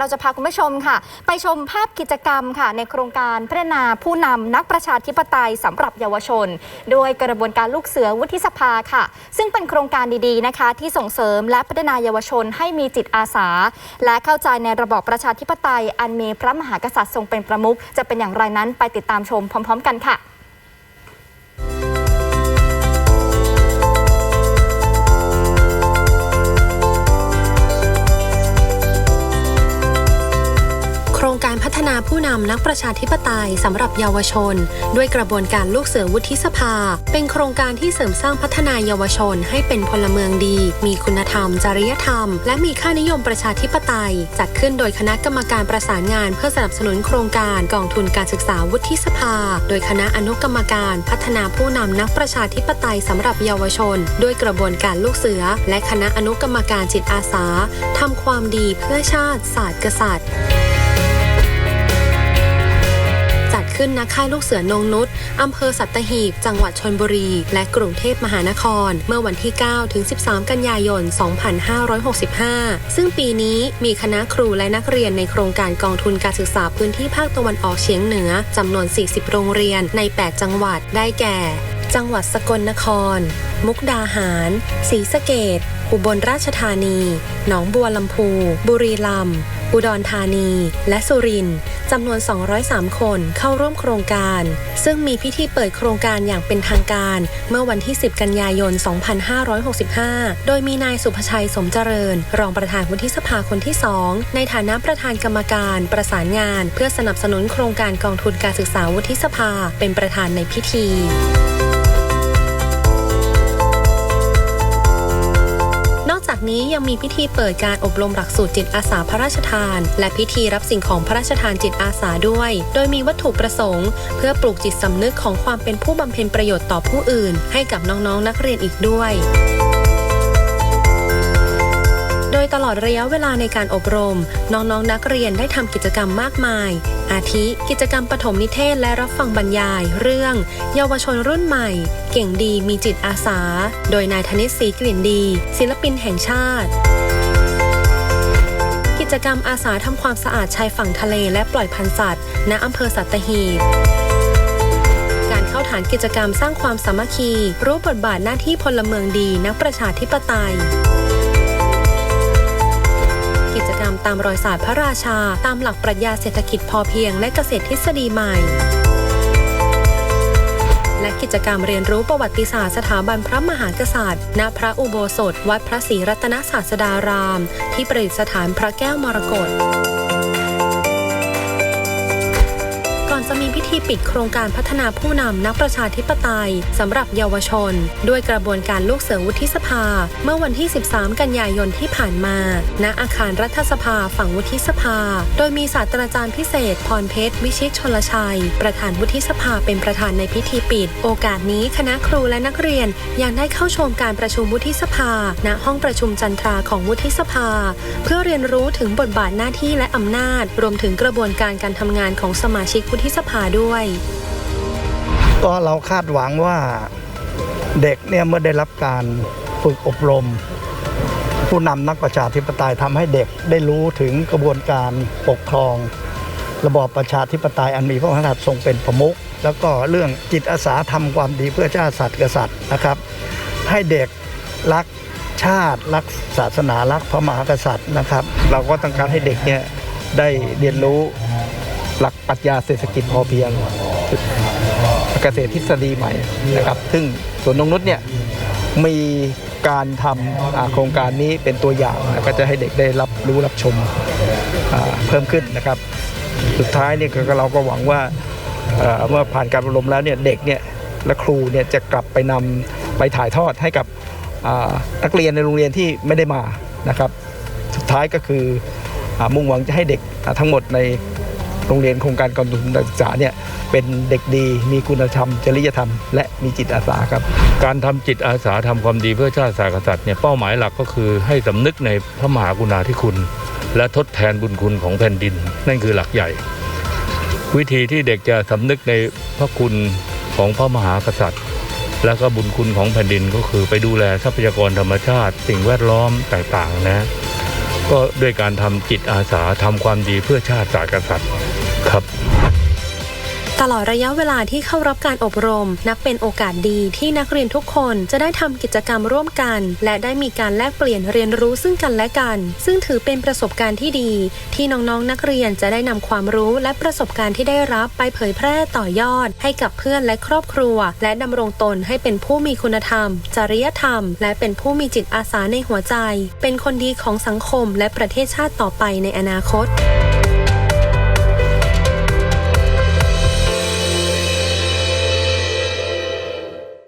เราจะพาคุณผู้ชมค่ะ ไปชมภาพกิจกรรมค่ะ ในโครงการพัฒนาผู้นำนักประชาธิปไตยสำหรับเยาวชน โดยกระบวนการลูกเสือวุฒิสภาค่ะ ซึ่งเป็นโครงการดีๆนะคะ ที่ส่งเสริมและพัฒนาเยาวชนให้มีจิตอาสา และเข้าใจในระบอบประชาธิปไตย อันมีพระมหากษัตริย์ทรงเป็นประมุขจะเป็นอย่างไรนั้นไปติดตามชมพร้อม ๆ กันค่ะ การพัฒนาผู้นำนักประชาธิปไตยสำหรับเยาวชน ด้วยกระบวนการลูกเสือวุฒิสภา เป็นโครงการที่เสริมสร้างพัฒนาเยาวชนให้เป็นพลเมืองดี มีคุณธรรม จริยธรรม และมีค่านิยมประชาธิปไตย จัดขึ้นโดยคณะกรรมการประสานงาน เพื่อสนับสนุนโครงการกองทุนการศึกษาวุฒิสภา โดยคณะอนุกรรมการพัฒนาผู้นำนักประชาธิปไตยสำหรับเยาวชน ด้วยกระบวนการลูกเสือ และคณะอนุกรรมการจิตอาสาทำความดีเพื่อชาติศาสตร์กษัตริย์ ขึ้นณค่ายลูกเสือนงนุษอำเภอสัตหีบ จังหวัดชนบุรี และกรุงเทพมหานคร เมื่อวันที่ 9 ถึง 13 กันยายน 2565 ซึ่งปีนี้มีคณะครูและนักเรียนในโครงการกองทุนการศึกษาพื้นที่ภาคตะวันออกเฉียงเหนือจำนวน 40 โรงเรียนใน 8 จังหวัดได้แก่ จังหวัดสกลนคร มุกดาหารศรีสะเกดอุบลราชธานี หนองบัวลำพู บุรีรัมย์ อุดรธานี และสุรินทร์จำนวน 203 คนเข้าร่วมโครงการ ซึ่งมีพิธีเปิดโครงการอย่างเป็นทางการ เมื่อวันที่ 10 กันยายน 2565 โดยมีนายสุภชัยสมเจริญ รองประธานวุฒิสภาคนที่ 2 ในฐานะประธานกรรมการประสานงาน เพื่อสนับสนุนโครงการกองทุนการศึกษาวุฒิสภาเป็นประธานในพิธี นี้ยังมีพิธีเปิดการอบรมหลักสูตรจิตอาสาพระราชทาน และพิธีรับสิ่งของพระราชทานจิตอาสาด้วย โดยมีวัตถุประสงค์ เพื่อปลูกจิตสำนึกของความเป็นผู้บำเพ็ญประโยชน์ต่อผู้อื่น ให้กับน้องๆนักเรียนอีกด้วย โดยตลอดระยะเวลาในการอบรม น้องๆนนักเรียนได้ทำกิจกรรมมากมาย อาทิกิจกรรมปฐมนิเทศและรับฟังบรรยาย เรื่อง เยาวชนรุ่นใหม่ เก่งดีมีจิตอาสา โดยนายธนิตศรีกลิ่นดี ศิลปินแห่งชาติกิจกรรมอาสาทำความสะอาดชายฝั่งทะเลและปล่อยพันธุ์สัตว์ ณ อำเภอสัตหีบ การเข้าฐานกิจกรรมสร้างความสามัคคี รู้บทบาทหน้าที่พลเมืองดีนักประชาธิปไตย กิจกรรมตามรอยศาสตร์พระราชา ตามหลักปรัชญาเศรษฐกิจพอเพียงและเกษตรทฤษฎีใหม่ และกิจกรรมเรียนรู้ประวัติศาสตร์สถาบันพระมหากษัตริย์ ณ พระอุโบสถ วัดพระศรีรัตนศาสดาราม ที่ประดิษฐานพระแก้วมรกต ก่อนจะมีพิธีปิดโครงการพัฒนาผู้นำนักประชาธิปไตยสำหรับเยาวชน ด้วยกระบวนการลูกเสือวุฒิสภา เมื่อวันที่ 13 กันยายนที่ผ่านมา ณอาคารรัฐสภาฝั่งวุฒิสภา โดยมีศาสตราจารย์พิเศษ พรเพชร วิชิตชนลชัย ประธานวุฒิสภาเป็นประธานในพิธีปิด โอกาสนี้คณะครูและนักเรียนยังได้เข้าชมการประชุมวุฒิสภา ณห้องประชุมจันทราของวุฒิสภา เพื่อเรียนรู้ถึงบทบาทหน้าที่และอำนาจ รวมถึงกระบวนการการทำงานของสมาชิกวุฒิที่สภาด้วย ก็เราคาดหวังว่าเด็กเนี่ยเมื่อได้รับการฝึกอบรม ผู้นำนักประชาธิปไตยทำให้เด็กได้รู้ถึงกระบวนการปกครอง ระบอบประชาธิปไตยอันมีพระมหากษัตริย์ทรงเป็นประมุขแล้วก็เรื่องจิตอาสาทำความดีเพื่อชาติศาสตร์กษัตริย์นะครับ ให้เด็กรักชาติรักศาสนารักพระมหากษัตริย์นะครับ เราก็ต้องการให้เด็กเนี่ยได้เรียนรู้ หลักปรัชญาเศรษฐกิจพอเพียงเกษตรทฤษฎีใหม่นะครับ ซึ่งสวนนงนุษย์เนี่ยมีการทำโครงการนี้เป็นตัวอย่างแล้วก็จะให้เด็กได้รับรู้รับชมเพิ่มขึ้นนะครับ สุดท้ายเนี่ยเราก็หวังว่าเมื่อผ่านการอบรมแล้วเนี่ยเด็กเนี่ยและครูเนี่ยจะกลับไปนำไปถ่ายทอดให้กับนักเรียนในโรงเรียนที่ไม่ได้มานะครับ สุดท้ายก็คืออมุ่งหวังจะให้เด็กทั้งหมดใน โรงเรียนโครงการกองทุนการศึกษาเนี่ยเป็นเด็กดีมีคุณธรรม จริยธรรม และมีจิตอาสาครับ การทำจิตอาสาทำความดีเพื่อชาติศาสตร์กษัตริย์เนี่ยเป้าหมายหลักก็คือให้สำนึกในพระมหากรุณาธิคุณ และทดแทนบุญคุณของแผ่นดิน นั่นคือหลักใหญ่ วิธีที่เด็กจะสำนึกในพระคุณของพระมหากษัตริย์ และก็บุญคุณของแผ่นดินก็คือไปดูแลทรัพยากรธรรมชาติ สิ่งแวดล้อมต่างๆนะก็ด้วยการทำจิตอาสาทำความดีเพื่อชาติศาสตร์กษัตริย์ ตลอดระยะเวลาที่เข้ารับการอบรม นับเป็นโอกาสดีที่นักเรียนทุกคนจะได้ทำกิจกรรมร่วมกัน และได้มีการแลกเปลี่ยนเรียนรู้ซึ่งกันและกัน ซึ่งถือเป็นประสบการณ์ที่ดี ที่น้องๆ นักเรียนจะได้นำความรู้และประสบการณ์ที่ได้รับไปเผยแพร่ต่อยอด ให้กับเพื่อนและครอบครัว และดำรงตนให้เป็นผู้มีคุณธรรม จริยธรรม และเป็นผู้มีจิตอาสาในหัวใจ เป็นคนดีของสังคมและประเทศชาติต่อไปในอนาคต